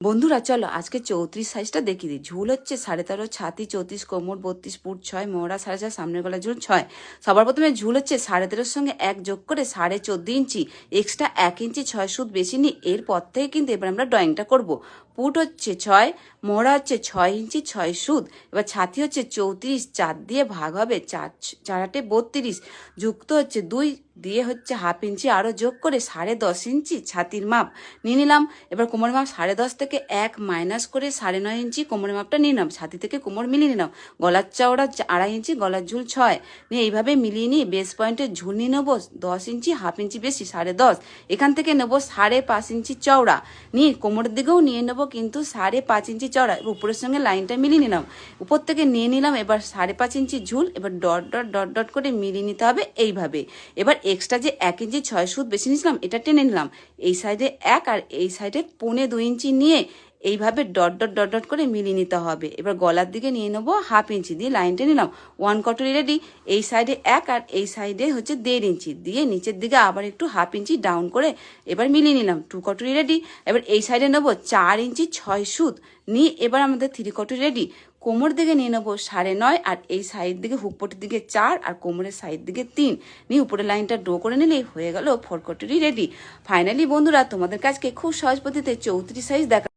বন্ধুরা, চলো আজকে চৌত্রিশ সাইজটা দেখিয়ে দিই। ঝুল হচ্ছে সাড়ে তেরো, ছাতি চৌত্রিশ, কোমর বত্রিশ ফুট ছয় মোড়া সাড়ে চার, সামনের গলা ঝুল ছয়। সবার প্রথমে ঝুল হচ্ছে সাড়ে তেরোর সঙ্গে এক যোগ করে সাড়ে চোদ্দ ইঞ্চি। এক্সট্রা এক ইঞ্চি ছয় সুদ বেশি নিই এরপর থেকে কিন্তু এবার আমরা ড্রয়িংটা করব। পুট হচ্ছে ছয়, মোড়া হচ্ছে ছয় ইঞ্চি, ছয় সুদ এবার ছাতি হচ্ছে চৌত্রিশ, চার দিয়ে ভাগ হবে চার চার আটে বত্রিশ। যুক্ত হচ্ছে দুই, দিয়ে হচ্ছে হাফ ইঞ্চি। আরও যোগ করে সাড়ে দশ ইঞ্চি ছাতির মাপ নিয়ে নিলাম। এবার কোমরের মাপ সাড়ে দশ থেকে এক মাইনাস করে সাড়ে নয় ইঞ্চি কোমরের মাপটা নিয়ে নিলাম। ছাতি থেকে কোমর মিলিয়ে নিলাম। গলার চওড়া আড়াই ইঞ্চি, গলার ঝুল ছয়। নিয়ে এইভাবে মিলিয়ে নিয়ে বেস পয়েন্টের ঝুল নিয়ে নেব। দশ ইঞ্চি, হাফ ইঞ্চি বেশি, সাড়ে দশ। এখান থেকে নেব সাড়ে পাঁচ ইঞ্চি চওড়া। নিয়ে কোমরের দিকেও নিয়ে নেব কিন্তু সাড়ে পাঁচ ইঞ্চি চড়া উপরের সঙ্গে লাইনটা মিলিয়ে নিলাম। উপর থেকে নিয়ে নিলাম, এবার সাড়ে পাঁচ ইঞ্চি ঝুল, এবার ডট ডট ডট ডট করে মিলিয়ে নিতে হবে এইভাবে। এবার এক্সট্রা যে এক ইঞ্চি ছয় সুদ বেশি নিয়েছিলাম, এটা টেনে নিলাম। এই সাইডে এক আর এই সাইডে পৌনে দুই ইঞ্চি নিয়ে এইভাবে ডট ডট ডট ডট করে মিলিয়ে নিতে হবে। এবার গলার দিকে নিয়ে নেব হাফ ইঞ্চি দিয়ে লাইনটা নিলাম ওয়ান কটরি রেডি এই সাইডে এক আর এই সাইডে হচ্ছে দেড় ইঞ্চি দিয়ে নিচের দিকে আবার একটু হাফ ইঞ্চি ডাউন করে এবার মিলিয়ে নিলাম। টু কটরি রেডি এবার এই সাইডে নেব চার ইঞ্চি ছয় সুত। নিয়ে এবার আমাদের থ্রি কটরি রেডি কোমর দিকে নিয়ে নেব সাড়ে নয় আর এই সাইড দিকে হুকপটির দিকে চার আর কোমরের সাইড দিকে তিন। নিয়ে উপরের লাইনটা ড্র করে নিলেই হয়ে গেল ফোর কটরি রেডি ফাইনালি বন্ধুরা, তোমাদের কাছকে খুব সহজ পদ্ধতিতে চৌত্রিশ সাইজ দেখা